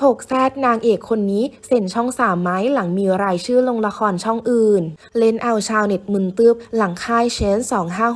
6แซดนางเอกคนนี้เซ็นช่องสามไม้หลังมีรายชื่อลงละครช่องอื่น เล่นเอาชาวเน็ตมึนตืบหลังค่ายเชน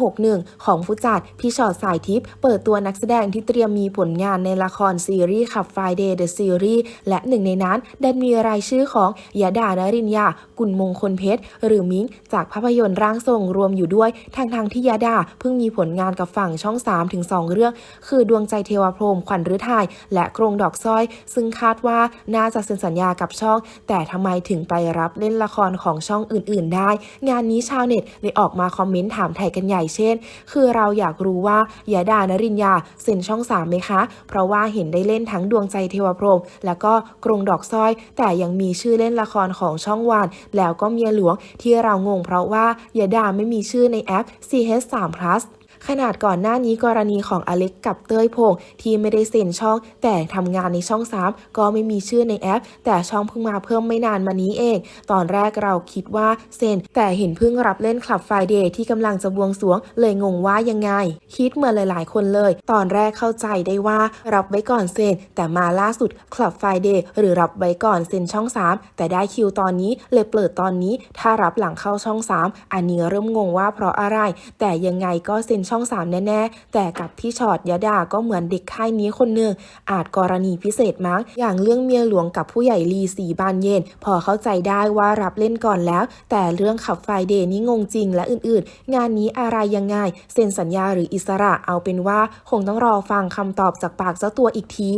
2561 ของผู้จัดพี่ชอดสายทิพย์เปิดตัวนักแสดงที่เตรียมมีผลงานในละครซีรีส์ขับ Friday the Series และหนึ่งในนั้นดันมีรายชื่อของยาดานรินยา กุลมงคลเพชร หรือมิงจากภาพยนตร์ร่างทรงรวมอยู่ด้วยทางทางที่ยาดาเพิ่งมีผลงานกับฝั่งช่อง3ถึง2เรื่อง คือดวงใจเทวพรมขวัญฤทัยและโครงดอกสร้อยซึ่งคาดว่าน่าจะเซ็นสัญญากับช่อง แต่ทำไมถึงไปรับเล่นละครของช่องอื่น ๆ ได้ งานนี้ชาวเน็ตเลยออกมาคอมเมนต์ถามไทยกันใหญ่เช่น คือเราอยากรู้ว่ายาดานรินยาเซ็นช่อง3ไหมคะ เพราะว่าเห็นได้เล่นทั้งดวงใจเทวพรหมแล้วก็กรงดอกสร้อย แต่ยังมีชื่อเล่นละครของช่องวัน แล้วก็เมียหลวงที่เรางงเพราะว่ายาดาไม่มีชื่อในแอป CH3 Plus ขนาดก่อนหน้านี้กรณีของอเล็กกับเต้ยพงที่ไม่ได้เซ็นช่อง แต่ทำงานในช่อง 3 ก็ไม่มีชื่อในแอป แต่ช่องเพิ่งมาเพิ่มไม่นานมานี้เอง ตอนแรกเราคิดว่าเซ็น แต่เห็นเพิ่งรับเล่นคลับไฟเดย์ที่กำลังจะบวงสวง เลยงงว่ายังไง คิดเหมือนหลาย ๆ คนเลย ตอนแรกเข้าใจได้ว่ารับไว้ก่อนเซ็น แต่มาล่าสุดคลับไฟเดย์หรือรับไว้ก่อนเซ็นช่อง 3 แต่ได้คิวตอนนี้เลยเปิดตอนนี้ ถ้ารับหลังเข้าช่อง 3 อันนี้เริ่มงงว่าเพราะอะไร แต่ยังไงก็เซ็นช่อง 3 แน่ๆ แต่กับพี่ชอดยดาก็เหมือนเด็กค่ายนี้คนหนึ่งอาจกรณีพิเศษมั้งอย่างเรื่องเมียหลวงกับผู้ใหญ่ลีสีบานเย็น พอเข้าใจได้ว่ารับเล่นก่อนแล้ว แต่เรื่องขับไฟเดย์นี่งงจริงและอื่นๆ งานนี้อะไรยังไงเซ็นสัญญาหรืออิสระเอาเป็นว่าคงต้องรอฟังคำตอบจากปากเจ้าตัวอีกที